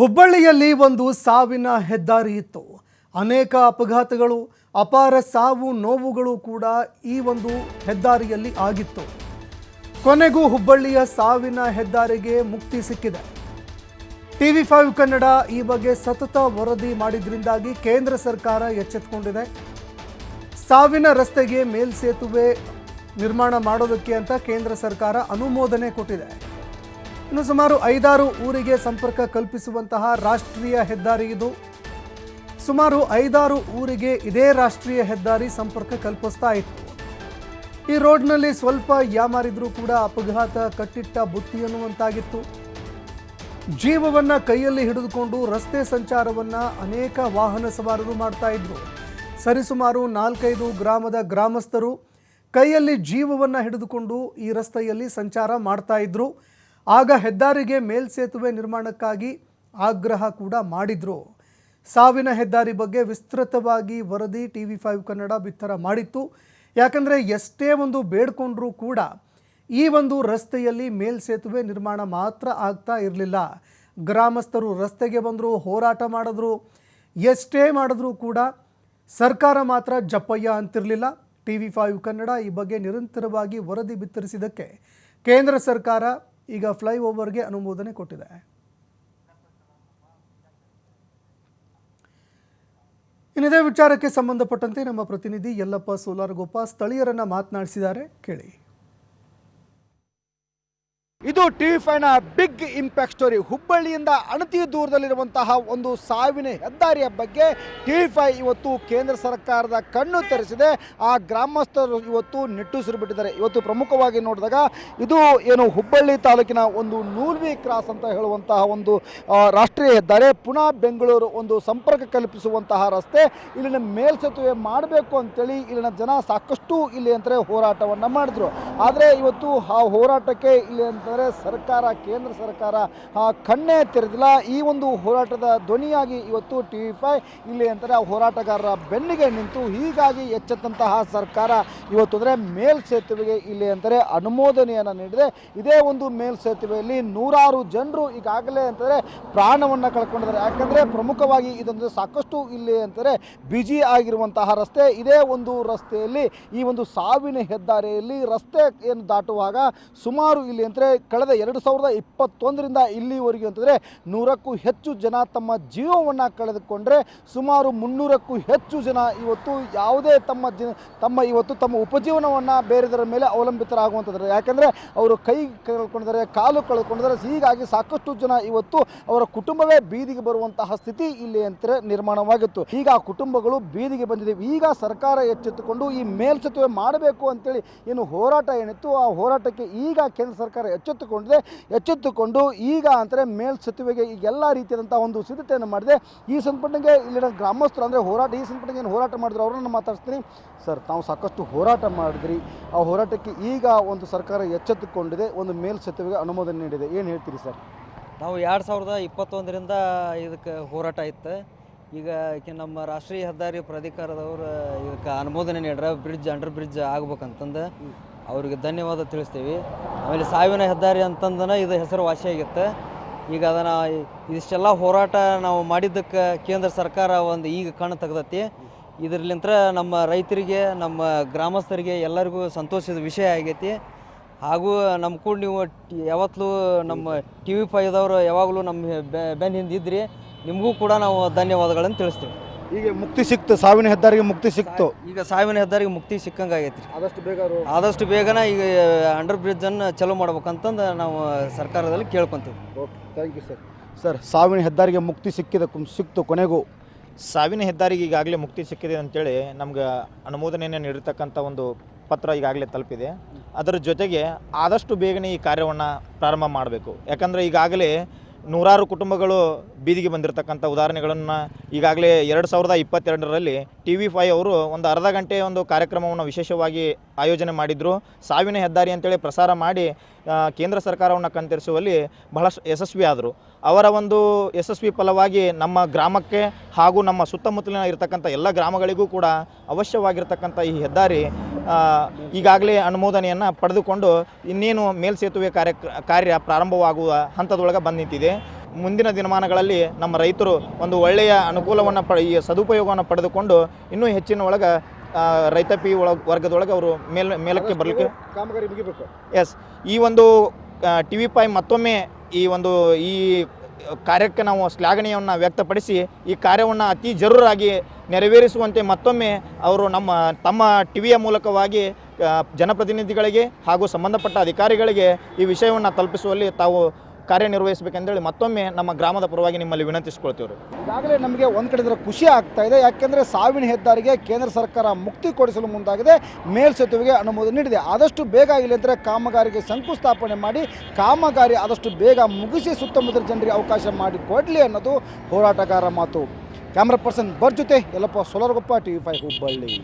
ಹುಬ್ಬಳ್ಳಿಯಲ್ಲಿ ಒಂದು ಸಾವಿನ ಹೆದ್ದಾರಿ ಇತ್ತು. ಅನೇಕ ಅಪಘಾತಗಳು, ಅಪಾರ ಸಾವು ನೋವುಗಳು ಕೂಡ ಈ ಒಂದು ಹೆದ್ದಾರಿಯಲ್ಲಿ ಆಗಿತ್ತು. ಕೊನೆಗೂ ಹುಬ್ಬಳ್ಳಿಯ ಸಾವಿನ ಹೆದ್ದಾರಿಗೆ ಮುಕ್ತಿ ಸಿಕ್ಕಿದೆ. ಟಿವಿ ಫೈವ್ ಕನ್ನಡ ಈ ಬಗ್ಗೆ ಸತತ ವರದಿ ಮಾಡಿದ್ರಿಂದಾಗಿ ಕೇಂದ್ರ ಸರ್ಕಾರ ಎಚ್ಚೆತ್ತುಕೊಂಡಿದೆ ಸಾವಿನ ರಸ್ತೆಗೆ ಮೇಲ್ಸೇತುವೆ ನಿರ್ಮಾಣ ಮಾಡೋದಕ್ಕೆ ಅಂತ ಕೇಂದ್ರ ಸರ್ಕಾರ ಅನುಮೋದನೆ ಕೊಟ್ಟಿದೆ. ಇನ್ನು ಸುಮಾರು ಐದಾರು ಊರಿಗೆ ಸಂಪರ್ಕ ಕಲ್ಪಿಸುವಂತಹ ರಾಷ್ಟ್ರೀಯ ಹೆದ್ದಾರಿ ಇದು. ಸುಮಾರು ಐದಾರು ಊರಿಗೆ ಇದೇ ರಾಷ್ಟ್ರೀಯ ಹೆದ್ದಾರಿ ಸಂಪರ್ಕ ಕಲ್ಪಿಸ್ತಾ ಇತ್ತು. ಈ ರೋಡ್ನಲ್ಲಿ ಸ್ವಲ್ಪ ಯಾಮಾರಿದ್ರೂ ಕೂಡ ಅಪಘಾತ ಕಟ್ಟಿಟ್ಟ ಬುತ್ತಿ ಅನ್ನುವಂತಾಗಿತ್ತು. ಜೀವವನ್ನ ಕೈಯಲ್ಲಿ ಹಿಡಿದುಕೊಂಡು ರಸ್ತೆ ಸಂಚಾರವನ್ನ ಅನೇಕ ವಾಹನ ಸವಾರರು ಮಾಡ್ತಾ ಇದ್ರು. ಸರಿಸುಮಾರು ನಾಲ್ಕೈದು ಗ್ರಾಮದ ಗ್ರಾಮಸ್ಥರು ಕೈಯಲ್ಲಿ ಜೀವವನ್ನ ಹಿಡಿದುಕೊಂಡು ಈ ರಸ್ತೆಯಲ್ಲಿ ಸಂಚಾರ ಮಾಡ್ತಾ ಇದ್ರು. ಆಗ ಹೆದ್ದಾರಿಗೆ ಮೇಲ್ಸೇತುವೆ ನಿರ್ಮಾಣಕ್ಕಾಗಿ ಆಗ್ರಹ ಕೂಡ ಮಾಡಿದ್ರು. ಸಾವಿನ ಹೆದ್ದಾರಿ ಬಗ್ಗೆ ವಿಸ್ತೃತವಾಗಿ ವರದಿ ಟಿ ವಿ ಫೈವ್ ಕನ್ನಡ ಬಿತ್ತರ ಮಾಡಿತ್ತು. ಯಾಕಂದರೆ ಎಷ್ಟೇ ಒಂದು ಬೇಡ್ಕೊಂಡ್ರೂ ಕೂಡ ಈ ಒಂದು ರಸ್ತೆಯಲ್ಲಿ ಮೇಲ್ಸೇತುವೆ ನಿರ್ಮಾಣ ಮಾತ್ರ ಆಗ್ತಾ ಇರಲಿಲ್ಲ. ಗ್ರಾಮಸ್ಥರು ರಸ್ತೆಗೆ ಬಂದರು, ಹೋರಾಟ ಮಾಡಿದ್ರು. ಎಷ್ಟೇ ಮಾಡಿದ್ರೂ ಕೂಡ ಸರ್ಕಾರ ಮಾತ್ರ ಜಪ್ಪಯ್ಯ ಅಂತಿರಲಿಲ್ಲ. ಟಿ ವಿ ಫೈವ್ ಕನ್ನಡ ಈ ಬಗ್ಗೆ ನಿರಂತರವಾಗಿ ವರದಿ ಬಿತ್ತರಿಸಿದ್ದಕ್ಕೆ ಕೇಂದ್ರ ಸರ್ಕಾರ ಈಗ ಫ್ಲೈ ಓವರ್ಗೆ ಅನುಮೋದನೆ ಕೊಟ್ಟಿದೆ. ಇನ್ನಿದೇ ವಿಚಾರಕ್ಕೆ ಸಂಬಂಧಪಟ್ಟಂತೆ ನಮ್ಮ ಪ್ರತಿನಿಧಿ ಯಲ್ಲಪ್ಪ ಸೋಲಾರ್ ಗೋಪಾ ಸ್ಥಳೀಯರನ್ನು ಮಾತನಾಡಿಸಿದ್ದಾರೆ. ಕೇಳಿ. ಇದು ಟಿವಿ ಫೈವ್ನ ಬಿಗ್ ಇಂಪ್ಯಾಕ್ಟ್ ಸ್ಟೋರಿ ಹುಬ್ಬಳ್ಳಿಯಿಂದ ಅಣತಿ ದೂರದಲ್ಲಿರುವಂತಹ ಒಂದು ಸಾವಿನ ಹೆದ್ದಾರಿಯ ಬಗ್ಗೆ ಟಿವಿ ಫೈವ್ ಇವತ್ತು ಕೇಂದ್ರ ಸರ್ಕಾರದ ಕಣ್ಣು ತೆರೆಸಿದೆ. ಆ ಗ್ರಾಮಸ್ಥರು ಇವತ್ತು ನಿಟ್ಟುಸಿರು ಬಿಟ್ಟಿದ್ದಾರೆ. ಇವತ್ತು ಪ್ರಮುಖವಾಗಿ ನೋಡಿದಾಗ ಇದು ಏನು ಹುಬ್ಬಳ್ಳಿ ತಾಲೂಕಿನ ಒಂದು ನೂಲ್ವಿ ಕ್ರಾಸ್ ಅಂತ ಹೇಳುವಂತಹ ಒಂದು ರಾಷ್ಟ್ರೀಯ ಹೆದ್ದಾರಿ. ಪುನಃ ಬೆಂಗಳೂರು ಒಂದು ಸಂಪರ್ಕ ಕಲ್ಪಿಸುವಂತಹ ರಸ್ತೆ. ಇಲ್ಲಿನ ಮೇಲ್ಸೇತುವೆ ಮಾಡಬೇಕು ಅಂತೇಳಿ ಇಲ್ಲಿನ ಜನ ಸಾಕಷ್ಟು ಇಲ್ಲಿ ಅಂತಾರೆ ಹೋರಾಟವನ್ನು ಮಾಡಿದ್ರು. ಆದರೆ ಇವತ್ತು ಆ ಹೋರಾಟಕ್ಕೆ ಇಲ್ಲಿ ಅಂತಂದರೆ ಸರ್ಕಾರ, ಕೇಂದ್ರ ಸರ್ಕಾರ ಕಣ್ಣೇ ತೆರೆದಿಲ್ಲ. ಈ ಒಂದು ಹೋರಾಟದ ಧ್ವನಿಯಾಗಿ ಇವತ್ತು ಟಿ ವಿ ಫೈ ಇಲ್ಲಿ ಅಂತಾರೆ ಹೋರಾಟಗಾರರ ಬೆನ್ನಿಗೆ ನಿಂತು ಹೀಗಾಗಿ ಎಚ್ಚೆತ್ತಂತಹ ಸರ್ಕಾರ ಇವತ್ತು ಅಂದರೆ ಮೇಲ್ಸೇತುವೆಗೆ ಇಲ್ಲಿ ಅಂತಾರೆ, ಅನುಮೋದನೆಯನ್ನು ನೀಡಿದೆ. ಇದೇ ಒಂದು ಮೇಲ್ಸೇತುವೆಯಲ್ಲಿ ನೂರಾರು ಜನರು ಈಗಾಗಲೇ ಅಂತಾರೆ ಪ್ರಾಣವನ್ನು ಕಳ್ಕೊಂಡಿದ್ದಾರೆ. ಯಾಕಂದರೆ ಪ್ರಮುಖವಾಗಿ ಇದೊಂದು ಸಾಕಷ್ಟು ಇಲ್ಲಿ ಅಂತಾರೆ ಬಿಜಿ ಆಗಿರುವಂತಹ ರಸ್ತೆ. ಇದೇ ಒಂದು ರಸ್ತೆಯಲ್ಲಿ ಈ ಒಂದು ಸಾವಿನ ಹೆದ್ದಾರಿಯಲ್ಲಿ ರಸ್ತೆ ಏನು ದಾಟುವಾಗ ಸುಮಾರು ಇಲ್ಲಿ ಅಂದರೆ ಕಳೆದ ಎರಡು ಸಾವಿರದ ಇಪ್ಪತ್ತೊಂದರಿಂದ ಇಲ್ಲಿವರೆಗೆ ಅಂತಂದರೆ ನೂರಕ್ಕೂ ಹೆಚ್ಚು ಜನ ತಮ್ಮ ಜೀವವನ್ನು ಕಳೆದುಕೊಂಡ್ರೆ ಸುಮಾರು ಮುನ್ನೂರಕ್ಕೂ ಹೆಚ್ಚು ಜನ ಇವತ್ತು ಯಾವುದೇ ತಮ್ಮ ಜನ ತಮ್ಮ ಇವತ್ತು ತಮ್ಮ ಉಪಜೀವನವನ್ನು ಬೇರೆದರ ಮೇಲೆ ಅವಲಂಬಿತರಾಗುವಂಥದ್ದು ಯಾಕೆಂದರೆ ಅವರು ಕೈ ಕಳ್ಕೊಂಡಿದ್ದಾರೆ, ಕಾಲು ಕಳ್ಕೊಂಡಿದ್ದಾರೆ, ಹೀಗಾಗಿ ಸಾಕಷ್ಟು ಜನ ಇವತ್ತು ಅವರ ಕುಟುಂಬವೇ ಬೀದಿಗೆ ಬರುವಂತಹ ಸ್ಥಿತಿ ಇಲ್ಲಿ ಅಂತಾರೆ ನಿರ್ಮಾಣವಾಗಿತ್ತು. ಈಗ ಆ ಕುಟುಂಬಗಳು ಬೀದಿಗೆ ಬಂದಿದೆ. ಈಗ ಸರ್ಕಾರ ಎಚ್ಚೆತ್ತುಕೊಂಡು ಈ ಮೇಲ್ಸೇತುವೆ ಮಾಡಬೇಕು ಅಂತೇಳಿ ಏನು ಹೋರಾಟ ಏನಿತ್ತು, ಆ ಹೋರಾಟಕ್ಕೆ ಈಗ ಕೇಂದ್ರ ಸರ್ಕಾರ ಎಚ್ಚೆತ್ತುಕೊಂಡಿದೆ. ಎಚ್ಚೆತ್ತುಕೊಂಡು ಈಗ ಅಂದರೆ ಮೇಲ್ಸೆತುವೆಗೆ ಈಗ ಎಲ್ಲ ರೀತಿಯಾದಂಥ ಒಂದು ಸಿದ್ಧತೆಯನ್ನು ಮಾಡಿದೆ. ಈ ಸಂಪರ್ಕಕ್ಕೆ ಇಲ್ಲಿನ ಗ್ರಾಮಸ್ಥರು ಅಂದರೆ ಹೋರಾಟ ಈ ಸಂಪರ್ಕ ಏನು ಹೋರಾಟ ಮಾಡಿದ್ರು ಅವರನ್ನು ಮಾತಾಡ್ತೀನಿ ಸರ್ ತಾವು ಸಾಕಷ್ಟು ಹೋರಾಟ ಮಾಡಿದ್ರಿ. ಆ ಹೋರಾಟಕ್ಕೆ ಈಗ ಒಂದು ಸರ್ಕಾರ ಎಚ್ಚೆತ್ತುಕೊಂಡಿದೆ. ಒಂದು ಮೇಲ್ಸೆತುವೆಗೆ ಅನುಮೋದನೆ ನೀಡಿದೆ. ಏನು ಹೇಳ್ತೀರಿ ಸರ್? ನಾವು ಎರಡು ಸಾವಿರದ ಇಪ್ಪತ್ತೊಂದರಿಂದ ಇದಕ್ಕೆ ಹೋರಾಟ ಇತ್ತು. ಈಗ ನಮ್ಮ ರಾಷ್ಟ್ರೀಯ ಹೆದ್ದಾರಿ ಪ್ರಾಧಿಕಾರದವರು ಇದಕ್ಕೆ ಅನುಮೋದನೆ ನೀಡ್ರ ಬ್ರಿಡ್ಜ್ ಅಂಡರ್ ಬ್ರಿಡ್ಜ್ ಆಗ್ಬೇಕಂತಂದು. ಅವ್ರಿಗೆ ಧನ್ಯವಾದ ತಿಳಿಸ್ತೀವಿ. ಆಮೇಲೆ ಸಾವಿನ ಹೆದ್ದಾರಿ ಅಂತಂದನ ಇದು ಹೆಸರು ವಾಸಿಯಾಗಿತ್ತು ಈಗ ಅದನ್ನು ಇದಿಷ್ಟೆಲ್ಲ ಹೋರಾಟ ನಾವು ಮಾಡಿದ್ದಕ್ಕೆ ಕೇಂದ್ರ ಸರ್ಕಾರ ಒಂದು ಈಗ ಕಣ್ಣು ತೆಗ್ದತಿ. ಇದರ್ಲಿಂತ ನಮ್ಮ ರೈತರಿಗೆ, ನಮ್ಮ ಗ್ರಾಮಸ್ಥರಿಗೆ ಎಲ್ಲರಿಗೂ ಸಂತೋಷದ ವಿಷಯ ಆಗೈತಿ. ಹಾಗೂ ನಮ್ಮ ಕೂಡ ನೀವು ಯಾವತ್ತೂ ನಮ್ಮ ಟಿ ವಿ ಫೈದವರು ಯಾವಾಗಲೂ ನಮ್ಮ ಬೆನ್ನ ಹಿಂದೆ ಇದ್ರಿ. ನಿಮಗೂ ಕೂಡ ನಾವು ಧನ್ಯವಾದಗಳನ್ನು ತಿಳಿಸ್ತೀವಿ. ಈಗ ಮುಕ್ತಿ ಸಿಕ್ತು ಸಾವಿನ ಹೆದ್ದಾರಿಗೆ ಮುಕ್ತಿ ಸಿಕ್ತು. ಈಗ ಸಾವಿನ ಹೆದ್ದಾರಿಗೆ ಮುಕ್ತಿ ಸಿಕ್ಕಂಗೆ ಆಗೈತಿ ಆದಷ್ಟು ಬೇಗ ಆದಷ್ಟು ಬೇಗನ ಈಗ ಅಂಡರ್ ಬ್ರಿಡ್ಜನ್ನು ಚಲೋ ಮಾಡ್ಬೇಕಂತಂದು ನಾವು ಸರ್ಕಾರದಲ್ಲಿ ಕೇಳ್ಕೊಂತೀವಿ. Okay thank you sir sir ಸಾವಿನ ಹೆದ್ದಾರಿಗೆ ಮುಕ್ತಿ ಸಿಕ್ಕಿದ ಸಿಕ್ತು ಕೊನೆಗೂ. ಸಾವಿನ ಹೆದ್ದಾರಿಗೆ ಈಗಾಗಲೇ ಮುಕ್ತಿ ಸಿಕ್ಕಿದೆ ಅಂತೇಳಿ ನಮ್ಗೆ ಅನುಮೋದನೆಯನ್ನು ನೀಡಿರ್ತಕ್ಕಂಥ ಒಂದು ಪತ್ರ ಈಗಾಗಲೇ ತಲುಪಿದೆ. ಅದರ ಜೊತೆಗೆ ಆದಷ್ಟು ಬೇಗನೆ ಈ ಕಾರ್ಯವನ್ನು ಪ್ರಾರಂಭ ಮಾಡಬೇಕು. ಯಾಕಂದರೆ ಈಗಾಗಲೇ ನೂರಾರು ಕುಟುಂಬಗಳು ಬೀದಿಗೆ ಬಂದಿರತಕ್ಕಂಥ ಉದಾಹರಣೆಗಳನ್ನು ಈಗಾಗಲೇ ಎರಡು ಸಾವಿರದ ಇಪ್ಪತ್ತೆರಡರಲ್ಲಿ ಟಿ ವಿ ಫೈವ್ ಅವರು ಒಂದು ಅರ್ಧ ಗಂಟೆ ಒಂದು ಕಾರ್ಯಕ್ರಮವನ್ನು ವಿಶೇಷವಾಗಿ ಆಯೋಜನೆ ಮಾಡಿದರು. ಸಾವಿನ ಹೆದ್ದಾರಿ ಅಂತೇಳಿ ಪ್ರಸಾರ ಮಾಡಿ ಕೇಂದ್ರ ಸರ್ಕಾರವನ್ನು ಕಣ್ತರಿಸುವಲ್ಲಿ ಬಹಳಷ್ಟು ಯಶಸ್ವಿ ಆದರು. ಅವರ ಒಂದು ಯಶಸ್ವಿ ಫಲವಾಗಿ ನಮ್ಮ ಗ್ರಾಮಕ್ಕೆ ಹಾಗೂ ನಮ್ಮ ಸುತ್ತಮುತ್ತಲಿನ ಇರತಕ್ಕಂಥ ಎಲ್ಲ ಗ್ರಾಮಗಳಿಗೂ ಕೂಡ ಅವಶ್ಯವಾಗಿರ್ತಕ್ಕಂಥ ಈ ಹೆದ್ದಾರಿ ಈಗಾಗಲೇ ಅನುಮೋದನೆಯನ್ನು ಪಡೆದುಕೊಂಡು ಇನ್ನೇನು ಮೇಲ್ಸೇತುವೆ ಕಾರ್ಯ ಕಾರ್ಯ ಪ್ರಾರಂಭವಾಗುವ ಹಂತದೊಳಗೆ ಬಂದು ನಿಂತಿದೆ ಮುಂದಿನ ದಿನಮಾನಗಳಲ್ಲಿ ನಮ್ಮ ರೈತರು ಒಂದು ಒಳ್ಳೆಯ ಅನುಕೂಲವನ್ನು ಪ ಈ ಸದುಪಯೋಗವನ್ನು ಪಡೆದುಕೊಂಡು ಇನ್ನೂ ಹೆಚ್ಚಿನ ಒಳಗೆ ರೈತಾಪಿ ಒಳ ವರ್ಗದೊಳಗೆ ಅವರು ಮೇಲ್ ಮೇಲಕ್ಕೆ ಬರಲಿಕ್ಕೆ ಕಾಮಗಾರಿ ಮುಗಿಬೇಕು. ಎಸ್ ಈ ಒಂದು ಟಿ ವಿ ಪೈ ಮತ್ತೊಮ್ಮೆ ಈ ಒಂದು ಈ ಕಾರ್ಯಕ್ಕೆ ನಾವು ಶ್ಲಾಘನೆಯನ್ನು ವ್ಯಕ್ತಪಡಿಸಿ ಈ ಕಾರ್ಯವನ್ನು ಅತಿ ಜರೂರಾಗಿ ನೆರವೇರಿಸುವಂತೆ ಮತ್ತೊಮ್ಮೆ ಅವರು ನಮ್ಮ, ತಮ್ಮ ಟಿವಿಯ ಮೂಲಕವಾಗಿ ಜನಪ್ರತಿನಿಧಿಗಳಿಗೆ ಹಾಗೂ ಸಂಬಂಧಪಟ್ಟ ಅಧಿಕಾರಿಗಳಿಗೆ ಈ ವಿಷಯವನ್ನು ತಲುಪಿಸುವಲ್ಲಿ ತಾವು ಕಾರ್ಯನಿರ್ವಹಿಸಬೇಕೆಂದೇಳಿ ಮತ್ತೊಮ್ಮೆ ನಮ್ಮ ಗ್ರಾಮದ ಪರವಾಗಿ ನಿಮ್ಮಲ್ಲಿ ವಿನಂತಿಸ್ಕೊಳ್ತೀವಿ ರೀ ಈಗಾಗಲೇ ನಮಗೆ ಒಂದು ಕಡೆ ಖುಷಿ ಆಗ್ತಾ ಇದೆ. ಯಾಕೆಂದರೆ ಸಾವಿನ ಹೆದ್ದಾರಿಗೆ ಕೇಂದ್ರ ಸರ್ಕಾರ ಮುಕ್ತಿ ಕೊಡಿಸಲು ಮುಂದಾಗಿದೆ. ಮೇಲ್ಸೇತುವೆಗೆ ಅನುಮೋದನೆ ನೀಡಿದೆ. ಆದಷ್ಟು ಬೇಗ ಇಲ್ಲಿ ಅಂದರೆ ಕಾಮಗಾರಿಗೆ ಶಂಕುಸ್ಥಾಪನೆ ಮಾಡಿ, ಕಾಮಗಾರಿ ಆದಷ್ಟು ಬೇಗ ಮುಗಿಸಿ ಸುತ್ತಮುತ್ತಲ ಜನರಿಗೆ ಅವಕಾಶ ಮಾಡಿ ಕೊಡಲಿ ಅನ್ನೋದು ಹೋರಾಟಗಾರ ಮಾತು. ಕ್ಯಾಮ್ರಾ ಪರ್ಸನ್ ಬರ್ ಜೊತೆ Yellappa Solaragoppa T V five Hubballi.